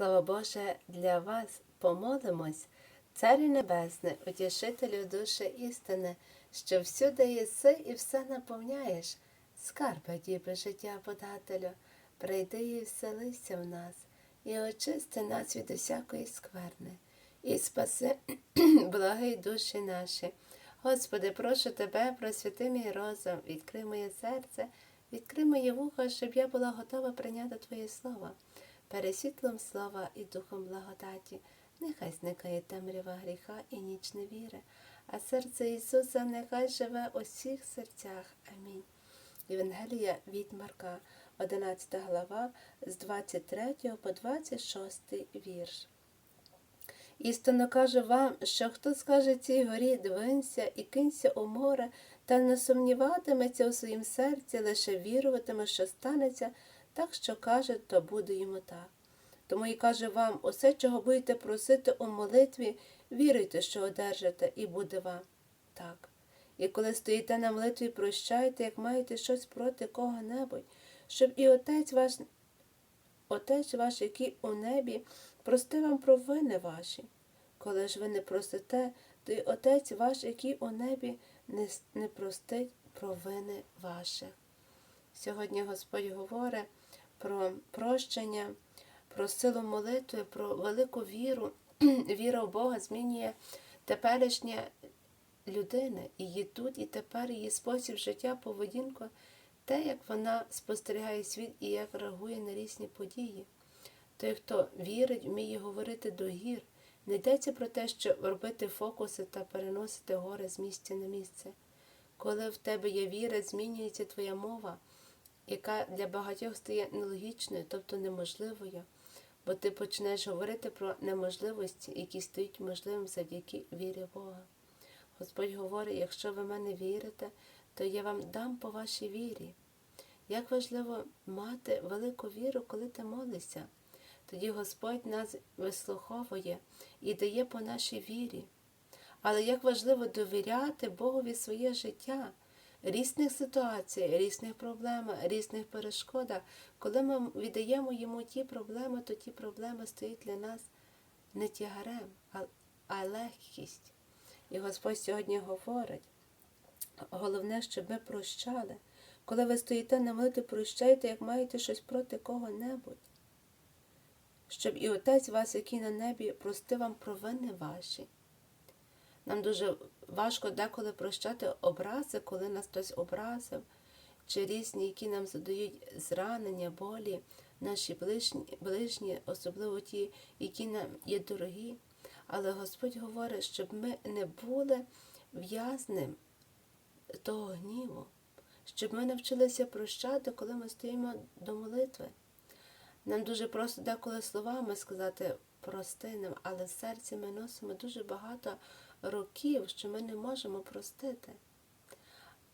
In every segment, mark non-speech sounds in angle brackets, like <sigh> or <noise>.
Слово Боже для вас помолимось, Царю Небесне, утішителю душі істини, що всюди єси і все наповняєш, скарби діби життя подателю, прийди і вселися в нас, і очисти нас від усякої скверни, і спаси <clears throat> благий душі наші. Господи, прошу Тебе, просвіти мій розум, відкрий моє серце, відкрий моє вухо, щоб я була готова прийняти Твоє Слово. Пересвітлом слова і духом благодаті, нехай зникає темрява гріха і ніч невіри, а серце Ісуса нехай живе у всіх серцях. Амінь. Євангелія від Марка, 11 глава, з 23 по 26 вірш. Істинно кажу вам, що хто скаже цій горі, двинься і кинься у море, та не сумніватиметься у своїм серці, лише віруватиме, що станеться, так що каже, то буде йому так. Тому і каже вам, усе, чого будете просити у молитві, віруйте, що одержите, і буде вам так. І коли стоїте на молитві, прощайте, як маєте щось проти кого-небудь, щоб і Отець ваш, Отець ваш, який у небі, прости вам провини ваші. Коли ж ви не простите, то й Отець ваш, який у небі, не, не простить провини ваші. Сьогодні Господь говорить про прощення, про силу молитви, про велику віру. <clears throat> Віра в Бога змінює теперішнє людини, її тут і тепер, її спосіб життя, поведінку, те, як вона спостерігає світ і як реагує на різні події. Той, хто вірить, вміє говорити до гір. Не йдеться про те, що робити фокуси та переносити гори з місця на місце. Коли в тебе є віра, змінюється твоя мова, яка для багатьох стає нелогічною, тобто неможливою, бо ти почнеш говорити про неможливості, які стають можливим завдяки вірі Бога. Господь говорить, якщо ви в мене вірите, то я вам дам по вашій вірі. Як важливо мати велику віру, коли ти молишся. Тоді Господь нас вислуховує і дає по нашій вірі. Але як важливо довіряти Богові своє життя, різних ситуацій, різних проблем, різних перешкодах. Коли ми віддаємо йому ті проблеми, то ті проблеми стоять для нас не тягарем, а, легкість. І Господь сьогодні говорить, головне, щоб ми прощали. Коли ви стоїте на молитві, прощайте, як маєте щось проти кого-небудь. Щоб і Отець вас, який на небі, простив вам провини ваші. Нам дуже важко деколи прощати образи, коли нас хтось образив, чи різні, які нам задають зранення, болі, наші ближні, ближні, особливо ті, які нам є дорогі. Але Господь говорить, щоб ми не були в'язнем того гніву, щоб ми навчилися прощати, коли ми стоїмо до молитви. Нам дуже просто деколи словами сказати прости нам, але в серці ми носимо дуже багато років, що ми не можемо простити.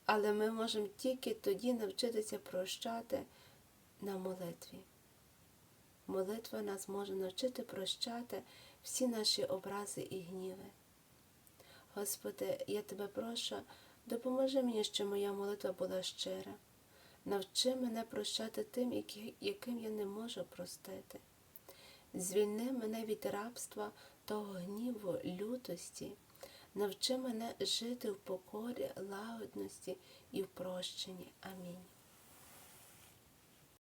Але ми можемо тільки тоді навчитися прощати на молитві. Молитва нас може навчити прощати всі наші образи і гніви. Господи, я тебе прошу, допоможи мені, щоб моя молитва була щира. Навчи мене прощати тим, яким я не можу простити. Звільни мене від рабства того гніву, лютості. Навчи мене жити в покорі, лагодності і в прощенні. Амінь.